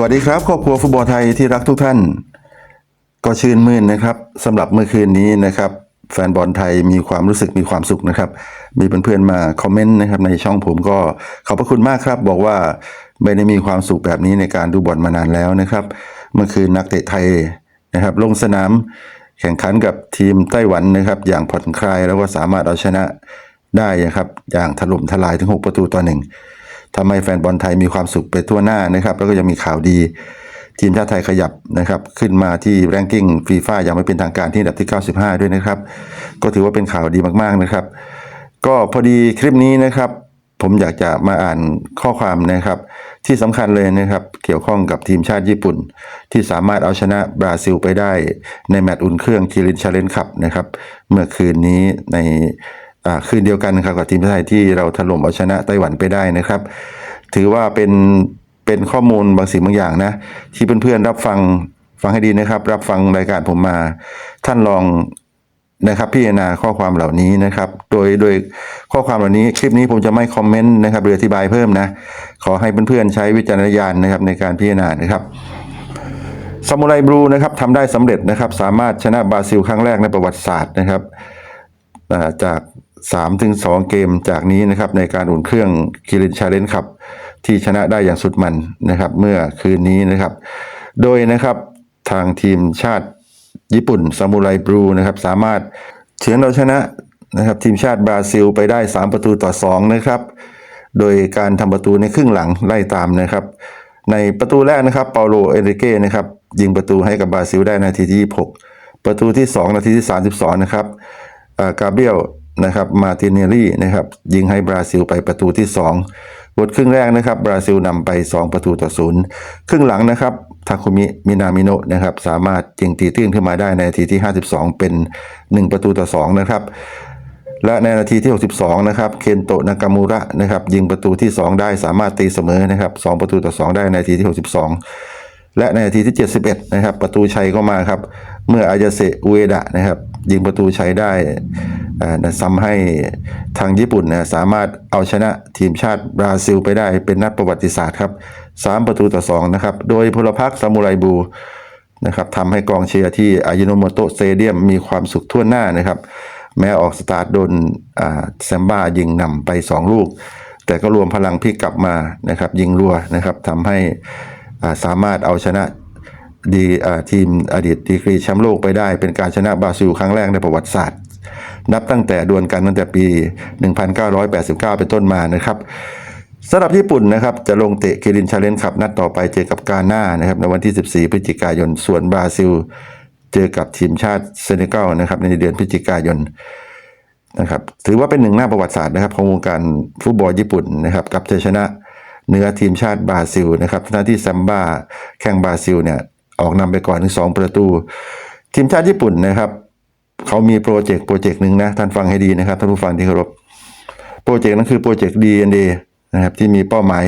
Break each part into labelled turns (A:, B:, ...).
A: วัสดีครับครอบครัวฟุตบอลไทยที่รักทุกท่าน ก็ชื่นมื่นนะครับสำหรับเมื่อคืนนี้นะครับ แฟนบอลไทยมีความรู้สึกมีความสุขนะครับ มีเพื่อนๆมาคอมเมนต์นะครับในช่องผมก็ขอบพระคุณมากครับ บอกว่าไม่ได้มีความสุขแบบนี้ในการดูบอลมานานแล้วนะครับ เมื่อคืนนักเตะไทยนะครับ ลงสนามแข่งขันกับทีมไต้หวันนะครับ อย่างผ่อนคลายแล้วก็สามารถเอาชนะได้นะครับ อย่างถล่มทลายถึง 6 ประตูต่อหนึ่ง ทำให้แฟนบอลไทยมีความสุขไปทั่วหน้านะครับ แล้วก็ยังมีข่าวดี ทีมชาติไทยขยับนะครับขึ้นมาที่แรงกิ้งฟีฟ่าอย่างไม่เป็นทางการที่อันดับที่ 95 ด้วยนะครับ ก็ถือว่าเป็นข่าวดีมากๆนะครับ ก็พอดีคลิปนี้นะครับ ผมอยากจะมาอ่านข้อความนะครับ ที่สำคัญเลยนะครับ เกี่ยวข้องกับทีมชาติญี่ปุ่น ที่สามารถเอาชนะบราซิลไปได้ในแมตช์อุ่นเครื่องคิรินชาเลนคัพนะครับเมื่อคืนนี้ใน คืนเดียวกันครับกับทีมชาติไทยที่เราถล่มเอาชนะไต้หวันไปได้นะครับ ถือว่าเป็นเป็นข้อมูลบางสิ่งบางอย่างนะ ที่เพื่อนๆรับฟังฟังให้ดีนะครับ รับฟังรายการผมมา ท่านลองนะครับพิจารณาข้อความเหล่านี้นะครับ โดยโดยข้อความเหล่านี้คลิปนี้ผมจะไม่คอมเมนต์นะครับหรืออธิบายเพิ่มนะ ขอให้เพื่อนๆใช้วิจารณญาณนะครับในการพิจารณานะครับซามูไรบลูนะครับทำได้สำเร็จนะครับ สามารถชนะบราซิลครั้งแรกในประวัติศาสตร์นะครับอ่าจาก 3ถึง2เกมจากนี้นะครับในการอุ่นเครื่องคิรินชาเลนคับที่ชนะได้อย่างสุดมันนะครับ เมื่อคืนนี้นะครับ โดยนะครับทางทีมชาติญี่ปุ่นซามูไรบลูนะครับ สามารถเฉือนเอาชนะนะครับ ทีมชาติบราซิลไปได้ 3 ประตูต่อ 2 นะครับ โดยการทำประตูในครึ่งหลังไล่ตามนะครับ ในประตูแรกนะครับเปาโลเอริเก้นะครับยิงประตูให้กับบราซิลได้นาทีที่ 26 ประตูที่ 2 นาทีที่ 32 นะครับกาเบียล นะครับมาติเนลี่นะครับยิงให้บราซิลไปประตูที่ 2 บทครึ่งแรกนะครับบราซิลนำไป 2 ประตูต่อศูนย์ครึ่งหลังนะครับทาคุมิมินามิโนะนะครับสามารถยิงตีตื้นขึ้นมาได้ในนาทีที่ 52 เป็น 1 ประตูต่อ2นะครับและในนาทีที่ 62 นะครับเคนโตะนากามูระนะครับยิงประตูที่ 2 ได้สามารถตีเสมอนะครับ2ประตูต่อ 2 ได้ในนาทีที่ 62 และในนาทีที่ 71 นะครับประตูชัยก็มาครับเมื่ออายาเซอุเอดะนะครับ ยิงประตูใชัยได้อ่าซ้ำให้ทางญี่ปุ่นนะสามารถเอาชนะทีมชาติบราซิลไปได้เป็นนัดประวัติศาสตร์ครับ 3 ประตูต่อ 2 นะครับ โดยพลพรรคซามูไรบูนะครับทำให้กองเชียร์ที่อายุโนโมโตะสเตเดียมมีความสุขทั่วหน้านะครับ แม้ออกสตาร์ทโดนแซมบ้ายิงนำไป 2 ลูก แต่ก็รวมพลังพลิกกลับมานะครับยิงรัวนะครับทำให้สามารถเอาชนะ ดีทีมอดีตดีกรีแชมป์โลกไปได้ เป็นการชนะบราซิลครั้งแรกในประวัติศาสตร์ นับตั้งแต่ดวลกันตั้งแต่ปี 1989 เป็นต้นมานะครับสำหรับญี่ปุ่นนะครับจะลงเตะคิรินชาเลนคับนัดต่อไปเจอกับกาหน้านะครับในวันที่ 14 พฤศจิกายน ส่วนบราซิล เจอกับทีมชาติเซเนกัลนะครับในเดือนพฤศจิกายนนะครับถือว่าเป็นหนึ่งหน้าประวัติศาสตร์นะครับของวงการฟุตบอลญี่ปุ่นนะครับกับชัยชนะเหนือทีมชาติบราซิลนะครับหน้าที่ซัมบ้าแข่งบราซิลเนี่ย ออกนำไปก่อนถึง2ประตู ทีมชาติญี่ปุ่นนะครับเขามีโปรเจกต์โปรเจกต์หนึ่งนะท่านฟังให้ดีนะครับท่านผู้ฟังที่เคารพโปรเจกต์นั้นคือโปรเจกต์ DNA นะครับที่มีเป้าหมาย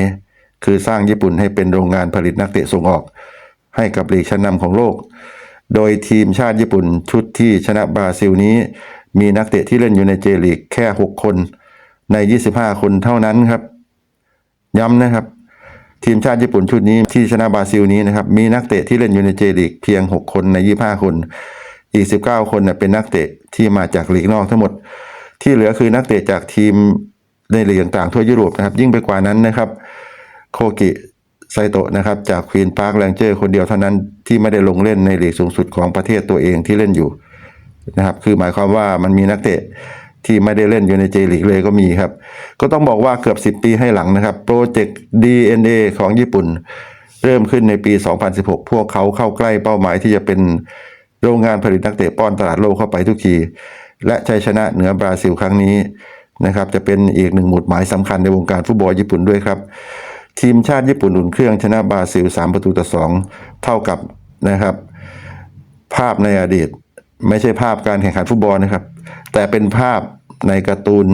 A: คือสร้างญี่ปุ่นให้เป็นโรงงานผลิตนักเตะส่งออกให้กับลีกชั้นนำของโลก โดยทีมชาติญี่ปุ่นชุดที่ชนะบราซิลนี้ มีนักเตะที่เล่นอยู่ในเจลีกแค่ 6 คนใน 25 คนเท่านั้นครับ ย้ำนะครับ ทีมชาติญี่ปุ่นชุดนี้ที่ชนะบราซิลนี้นะครับมีนักเตะที่เล่นอยู่ในเจลีกเพียง 6 คนใน 25 คน อีก 19 คนน่ะเป็นนักเตะที่มาจากลีกนอกทั้งหมด ที่เหลือคือนักเตะจากทีมในลีกต่างๆทั่วยุโรปนะครับ ยิ่งไปกว่านั้นนะครับ โคกิไซโตะนะครับจากควีนพาร์คแรงเจอร์คนเดียวเท่านั้นที่ไม่ได้ลงเล่นในลีกสูงสุดของประเทศตัวเองที่เล่นอยู่นะครับคือหมายความว่ามันมีนักเตะ ที่ไม่ได้เล่นอยู่ในเจลีกเลยก็มีครับ ก็ต้องบอกว่าเกือบ 10 ปีให้หลังนะครับ โปรเจกต์ DNA ของญี่ปุ่น เริ่มขึ้นในปี 2016 พวกเขาเข้าใกล้เป้าหมายที่จะเป็นโรงงานผลิตนักเตะป้อนตลาดโลกเข้าไปทุกที และชัยชนะเหนือบราซิลครั้งนี้นะครับจะเป็นอีกหนึ่งหมุดหมายสำคัญในวงการฟุตบอลญี่ปุ่นด้วยครับ ทีมชาติญี่ปุ่นอุ่นเครื่องชนะบราซิล 3 ประตูต่อ 2 เท่ากับนะครับ ภาพในอดีต ไม่ใช่ภาพการแข่งขันฟุตบอลนะครับ แต่เป็นภาพ ในการ์ตูน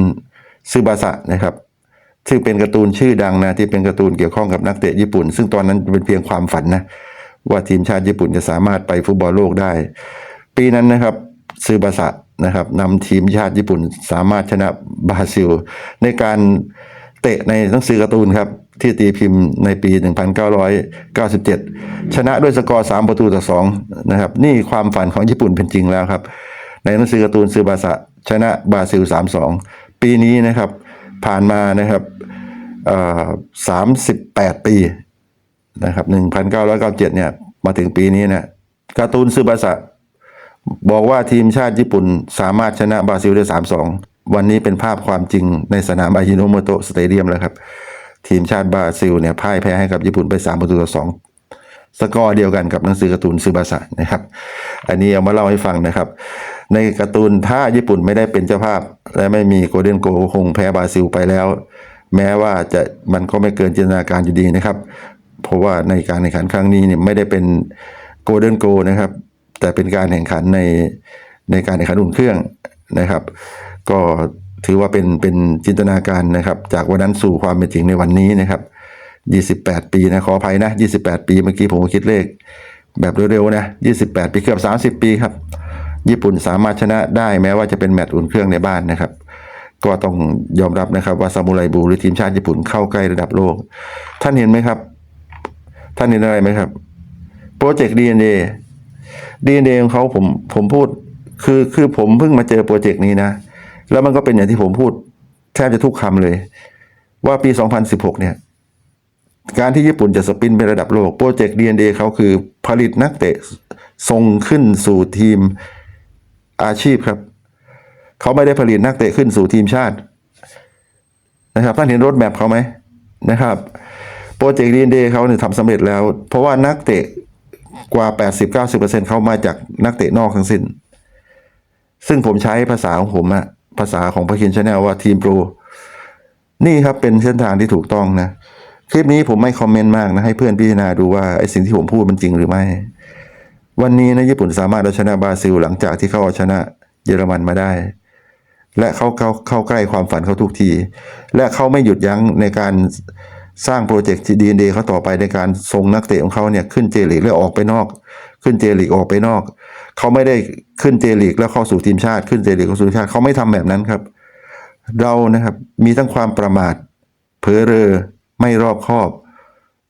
A: ซึบาสะนะครับ ซึ่งเป็นการ์ตูนชื่อดังนะที่เป็นการ์ตูนเกี่ยวข้องกับนักเตะญี่ปุ่น ซึ่งตอนนั้นเป็นเพียงความฝันนะว่าทีมชาติญี่ปุ่นจะสามารถไปฟุตบอลโลกได้ ปีนั้นนะครับซึบาสะนะครับนำทีมชาติญี่ปุ่นสามารถชนะบราซิล ในการเตะในหนังสือการ์ตูนครับที่ตีพิมพ์ในปี 1997 ชนะด้วยสกอร์ 3 ประตูต่อ2นะครับนี่ความฝันของญี่ปุ่นเป็นจริงแล้วครับ ในหนังสือการ์ตูนซือบาสะ ชนะบราซิล 3-2 ปีนี้นะครับผ่านมานะครับเอ่อ38ปีนะครับ1997เก้าร้อยเก้าเจ็ดเนี่ยมาถึงปีนี้เนี่ยการ์ตูนซือบาสะบอกว่าทีมชาติญี่ปุ่นสามารถชนะบราซิลได้3-2วันนี้เป็นภาพความจริงในสนามอายิโนโมโตะสเตเดียมแล้วครับ ทีมชาติบราซิลเนี่ยพ่ายแพ้ให้กับญี่ปุ่นไป3ประตูต่อ2สกอร์เดียวกันกับหนังสือการ์ตูนซูบาสะนะครับ อันนี้เอามาเล่าให้ฟังนะครับ ในการ์ตูนถ้าญี่ปุ่นไม่ได้เป็นเจ้าภาพ และไม่มีโกลเด้นโกคงแพ้บราซิลไปแล้ว แม้ว่าจะมันก็ไม่เกินจินตนาการอยู่ดีนะครับ เพราะว่าในการแข่งขันครั้งนี้เนี่ยไม่ได้เป็นโกลเด้นโกนะครับ แต่เป็นการแข่งขันในในการแข่งขันอุ่นเครื่องนะครับ ก็ถือว่าเป็นเป็นจินตนาการนะครับ จากวันนั้นสู่ความเป็นจริงในวันนี้นะครับ 28 ปีนะขออภัยนะ 28 ปีเมื่อกี้ผมคิดเลข แบบเร็วๆนะ 28 ปีเกือบ 30 ปีครับ ญี่ปุ่นสามารถชนะได้แม้ว่าจะเป็นแมตช์อุ่นเครื่องในบ้านนะครับ ก็ต้องยอมรับนะครับว่าซามูไรบูหรือทีมชาติญี่ปุ่นเข้าใกล้ระดับโลก ท่านเห็นไหมครับ ท่านเห็นอะไรไหมครับโปรเจกต์ DNA DNA ของเขาผมผมพูดคือคือผมเพิ่งมาเจอโปรเจกต์นี้นะ แล้วมันก็เป็นอย่างที่ผมพูดแทบจะทุกคำเลย ว่าปี 2016 เนี่ย การที่ญี่ปุ่นจะสปินเป็นระดับโลกโปรเจกต์ DNA เขาคือผลิตนักเตะส่งขึ้นสู่ทีม อาชีพครับ เขาไม่ได้ผลิตนักเตะขึ้นสู่ทีมชาตินะครับท่านเห็นรถแมพเขาไหมนะครับโปรเจกต์ DNA เขาเนี่ยทำสำเร็จแล้ว เพราะว่านักเตะกว่า 80-90%เขามาจากนักเตะนอกทั้งสิ้น ซึ่งผมใช้ภาษาของผมอะภาษาของพระคินชาแนลว่าทีมโปร นี่ครับเป็นเส้นทางที่ถูกต้องนะ คลิปนี้ผมไม่คอมเมนต์มากนะ ให้เพื่อนพิจารณาดูว่าไอ้สิ่งที่ผมพูดมันจริงหรือไม่ วันนี้นะญี่ปุ่นสามารถเอาชนะบราซิลหลังจากที่เขาเอาชนะเยอรมันมาได้ และเขาเข้าเข้าใกล้ความฝันเขาทุกที และเขาไม่หยุดยั้งในการสร้างโปรเจกต์ดีเอ็นเเขาต่อไปในการส่งนักเตะของเขาเนี่ยขึ้นเจลีกแล้วออกไปนอก ขึ้นเจลีกออกไปนอก เขาไม่ได้ขึ้นเจลีกแล้วเข้าสู่ทีมชาติ ขึ้นเจลีกเข้าสู่ทีมชาติเขาไม่ทำแบบนั้นครับ เรานะครับมีทั้งความประมาทเผลอเรอไม่รอบคอบ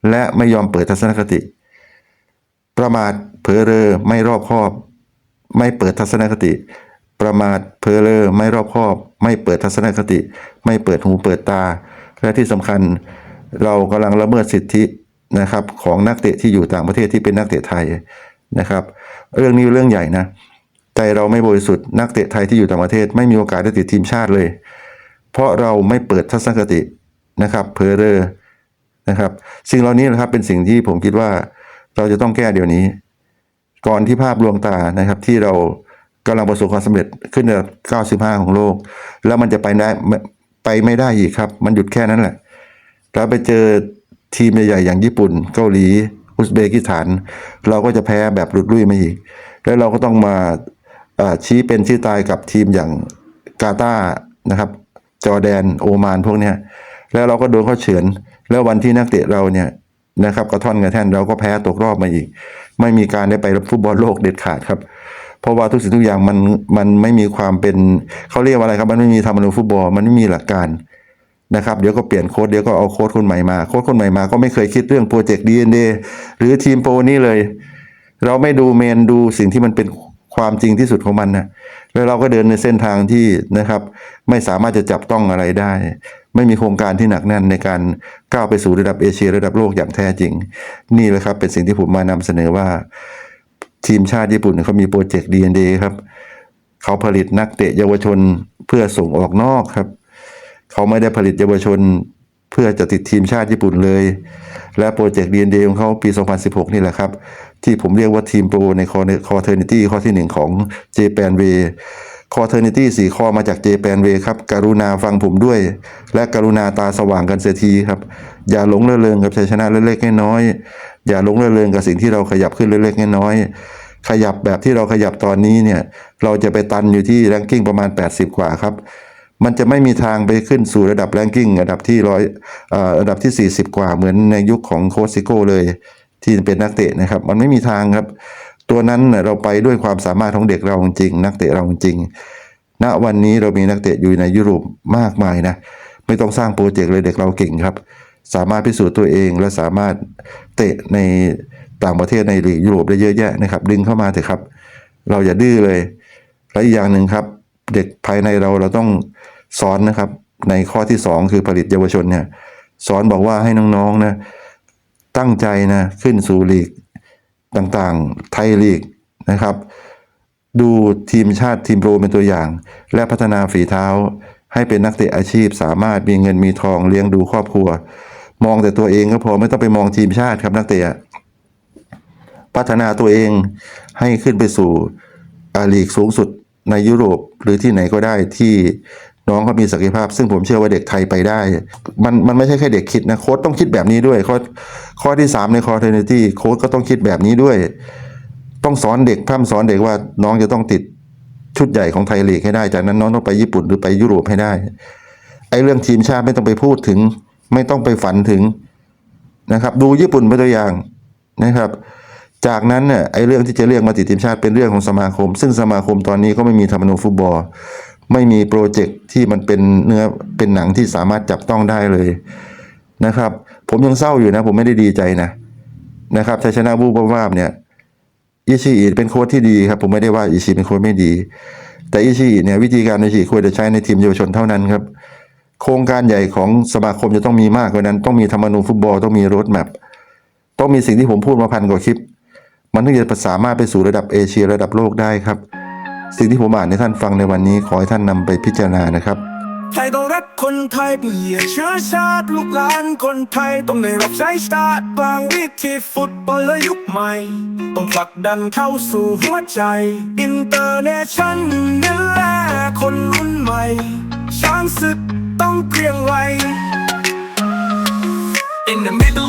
A: และไม่ยอมเปิดทัศนคติ ประมาท เผลอเรอไม่รอบคอบ ไม่เปิดทัศนคติ ประมาทเผลอเรอไม่รอบคอบ ไม่เปิดทัศนคติ ไม่เปิดหูเปิดตา และที่สำคัญเรากำลังละเมิดสิทธินะครับของนักเตะที่อยู่ต่างประเทศที่เป็นนักเตะไทยนะครับ เรื่องนี้เรื่องใหญ่นะใจเราไม่บริสุทธิ์นักเตะไทยที่อยู่ต่างประเทศ ไม่มีโอกาสได้ติดทีมชาติเลย เพราะเราไม่เปิดทัศนคตินะครับเพอเรอนะครับ สิ่งเหล่านี้นะครับเป็นสิ่งที่ผมคิดว่าเราจะต้องแก้เดี๋ยวนี้ ก่อนที่ภาพลวงตานะครับ ที่เรากำลังประสบความสำเร็จขึ้นระดับ95 ของโลก แล้วมันจะไปได้ไปไม่ได้อีกครับ มันหยุดแค่นั้นแหละ แล้วไปเจอทีมใหญ่ๆอย่างญี่ปุ่น เกาหลี อุซเบกิสถาน เราก็จะแพ้แบบหลุดลุ่ยมาอีก แล้วเราก็ต้องมาชี้เป็นชี้ตายกับทีมอย่างกาตาร์นะครับ จอแดนโอมานพวกเนี้ยแล้วเราก็โดนเขาเฉือน แล้ววันที่นักเตะเราเนี่ยนะครับกระท่อนกระแท่นเราก็แพ้ตกรอบมาอีก ไม่มีการได้ไปฟุตบอลโลกเด็ดขาดครับเพราะว่าทุกสิ่งทุกอย่างมันมันไม่มีความเป็นเขาเรียกว่าอะไรครับ มันไม่มีธรรมนูญฟุตบอลมันไม่มีหลักการนะครับเดี๋ยวก็เปลี่ยนโค้ดเดี๋ยวก็เอาโค้ดคนใหม่มาโค้ดคนใหม่มาก็ไม่เคยคิดเรื่องโปรเจกต์ DNA หรือทีมโปรนี้เลย เราไม่ดูเมนดูสิ่งที่มันเป็นความจริงที่สุดของมันนะแล้วเราก็เดินในเส้นทางที่นะครับ ไม่สามารถจะจับต้องอะไรได้ ไม่มีโครงการที่หนักแน่นในการก้าวไปสู่ระดับเอเชียระดับโลกอย่างแท้จริง นี่แหละครับเป็นสิ่งที่ผมมานำเสนอว่า ทีมชาติญี่ปุ่นเขามีโปรเจกต์ DNA ครับเขาผลิตนักเตะเยาวชนเพื่อส่งออกนอกครับ เขาไม่ได้ผลิตเยาวชนเพื่อจะติดทีมชาติญี่ปุ่นเลย และโปรเจกต์ DNA ของเขาปี 2016 นี่แหละครับ ที่ผมเรียกว่าทีมโปรในคอเทอร์นิตี้ข้อที่ 1 ของ j p a n w a y คอเทอร์นิตี้สี่ข้อมาจาก j p a n w a y ครับ กรุณาฟังผมด้วย และกรุณาตาสว่างกันเสียทีครับ อย่าหลงระเริงกับชัยชนะเล็กๆน้อยๆอย่าหลงระเริงกับสิ่งที่เราขยับขึ้นเล็กๆน้อยๆขยับแบบที่เราขยับตอนนี้เนี่ย เราจะไปตันอยู่ที่แรงกิ้งประมาณ 80 กว่าครับ มันจะไม่มีทางไปขึ้นสู่ระดับแรงกิ้งระดับที่ร้อยระดับที่ 40 กว่าเหมือนในยุคของโคชซิโก้เลย ที่เป็นนักเตะนะครับ มันไม่มีทางครับ ตัวนั้นเราไปด้วยความสามารถของเด็กเราจริง นักเตะเราจริง ณวันนี้เรามีนักเตะอยู่ในยุโรปมากมายนะไม่ต้องสร้างโปรเจกต์เลยเด็กเราเก่งครับ สามารถพิสูจน์ตัวเองและสามารถเตะในต่างประเทศในลีกยุโรปได้เยอะแยะนะครับ ดึงเข้ามาเถอะครับ เราอย่าดื้อเลยและอีกอย่างหนึ่งครับ เด็กภายในเราเราต้องสอนนะครับ ในข้อที่สองคือผลิตเยาวชนเนี่ยสอนบอกว่าให้น้องๆนะตั้งใจนะขึ้นสู่ลีก ต่างๆ ไทยลีกนะครับ ดูทีมชาติทีมโปรเป็นตัวอย่าง และพัฒนาฝีเท้า ให้เป็นนักเตะอาชีพ สามารถมีเงินมีทองเลี้ยงดูครอบครัว มองแต่ตัวเองก็พอไม่ต้องไปมองทีมชาติครับนักเตะพัฒนาตัวเองให้ขึ้นไปสู่อาลีกสูงสุดในยุโรปหรือที่ไหนก็ได้ที่ น้องเขามีศักยภาพ ซึ่งผมเชื่อว่าเด็กไทยไปได้ มันมันไม่ใช่แค่เด็กคิดนะโค้ชต้องคิดแบบนี้ด้วยข้อข้อที่สามในคอร์เทนตี้โค้ชก็ต้องคิดแบบนี้ด้วย ต้องสอนเด็กพร่ำสอนเด็กว่าน้องจะต้องติดชุดใหญ่ของไทยลีกให้ได้ จากนั้นน้องต้องไปญี่ปุ่นหรือไปยุโรปให้ได้ไอ้เรื่องทีมชาติไม่ต้องไปพูดถึง ไม่ต้องไปฝันถึงนะครับ ดูญี่ปุ่นเป็นตัวอย่างนะครับ จากนั้นเนี่ยไอ้เรื่องที่จะเรียกมาติดทีมชาติเป็นเรื่องของสมาคม ซึ่งสมาคมตอนนี้ก็ไม่มีธรรมนูญฟุตบอล ไม่มีโปรเจกต์ที่มันเป็นเนื้อเป็นหนังที่สามารถจับต้องได้เลยนะครับ ผมยังเศร้าอยู่นะ ผมไม่ได้ดีใจนะนะครับชัยชนะบูบวาบเนี่ยอิชิอิเป็นโค้ชที่ดีครับผมไม่ได้ว่าอิชิเป็นโค้ชไม่ดี แต่อิชิอิเนี่ยวิธีการอิชิควรจะใช้ในทีมเยาวชนเท่านั้นครับ โครงการใหญ่ของสมาคมจะต้องมีมากกว่านั้น ต้องมีธรรมนูญฟุตบอลต้องมีรดแมพต้องมีสิ่งที่ผมพูดมาพันกว่าคลิป มันถึงจะสามารถไปสู่ระดับเอเชียระดับโลกได้ครับ สิ่งที่ผมอ่านให้ท่านฟังในวันนี้ขอให้ท่านนำไปพิจารณานะครับ
B: ไทยต้องรักคนไทยเปลี่ยนเชื้อชาติลูกหลานคนไทยต้องได้รับใช้ชาติบางวิธีฟุตบอลและยุคใหม่ ต้องผลักดันเข้าสู่หัวใจอินเตอร์เนชั่นนี่แหละคนรุ่นใหม่ ช้างศึกต้องเกรียงไก ร In the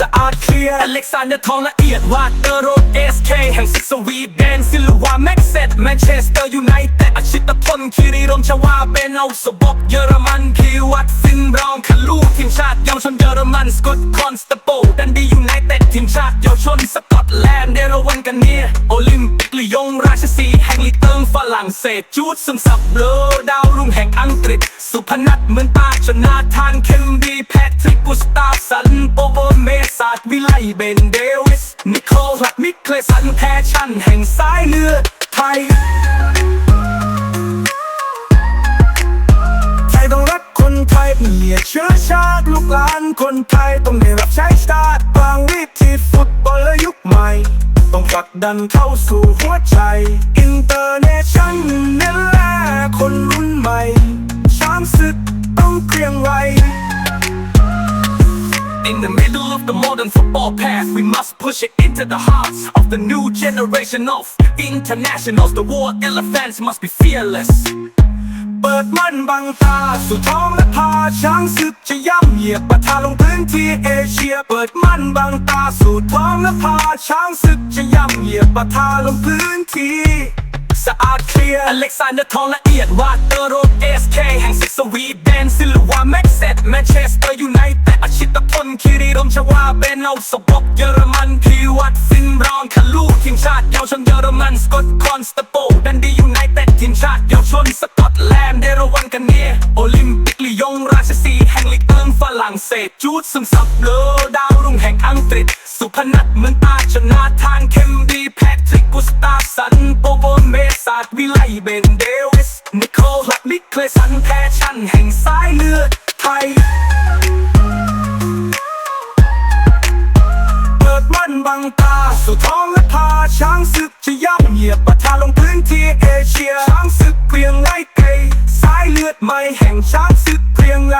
B: สะอาดเคลียร์อเล็กซานเดอร์ทองละเอียดวาดเตอร์โรดเอสเคแห่งซิกสวีเดนซิลวาแม็กเซตแมนเชสเตอร์ยูไนเต็ดอาชิตพลคีรีรมชวาเบนเอาสบอกเยอรมันพีวัตฟินบรองคาลูทีมชาติเยาวชนเยอรมันสกอตคอนสเตาโปดันดียูไนเต็ดทีมชาติเยาวชนสกอตแลนด์เดรวันกันเนียโอลิมปิกลียงร ชสีแห่งลีเติงฝรั่งเศสจูดซึมซับเบลอดาวรุ่งแห่งอังกฤษ สุพนัทเหมือนตาชนาทานเคมดีแพทริกกุสตาฟสันโปโบเมสาดวิไลเบนเดวิสนิโคลัดมิเคลสันแพชั่นแห่งสายเลือดไทยไทยต้องรักคนไทยเปลี่ยเชื้อชาติลูกหลานคนไทยต้องได้รับใช้ชาติบางวิธีฟุตบอลและยุคใหม่ ต้องผลักดันเข้าสู่หัวใจ อินเตอร์เนชั่นนี่แหละคนรุ่นใหม่ ช้างศึกต้องเกรียงไกร In the middle of the modern football path, we must push it into the hearts of the new generation of internationals. The war elephants must be fearless. เปิดมันบังตาสู่ท้องและพาช้างศึกจะย่ำเหยียบปะทาลงพื้นที่เอเชีย เปิดมันบังตาสู่ท้องและพาช้างศึกจะย่ำเหยียบปะทาลงพื้นที่สะอาดเคลียร์อเล็กซานเดอร์ทองละเอียดวาดเตอร์โรดเอสเคแห่งซิกสวีเดนซิลวาแม็กเซตแมนเชสเตอร์ยูไนเต็ดอาชิตพลคีรีรมชวาเบนเอาสบกเยอรมันพีวัตฟินรองคาลูทีมชาติเยาวชนเยอรมันสกอตคอนสต กันเนียโอลิมปิกลียงราชสีห์แห่งลีกเอิงฝรั่งเศสจูดซึมซับเลอดาวรุ่งแห่งอังกฤษ สุพนัทเมือนตาชนาทานเคมดีแพทริกกุสตาสันโปโบเมสาดวิไลเบนเดวิสนิโคลัดมิเคลสันแพชชั่นแห่งสายเลือดไทยเปิดมันบังตาสู่ท้องและพาช้างศึกจะย่ำเหยียบปะทาลงพื้นที่เอเชียช้างศึกเพียงไล่ายเลือดใหม่แห่งช้างศึกเพียงไร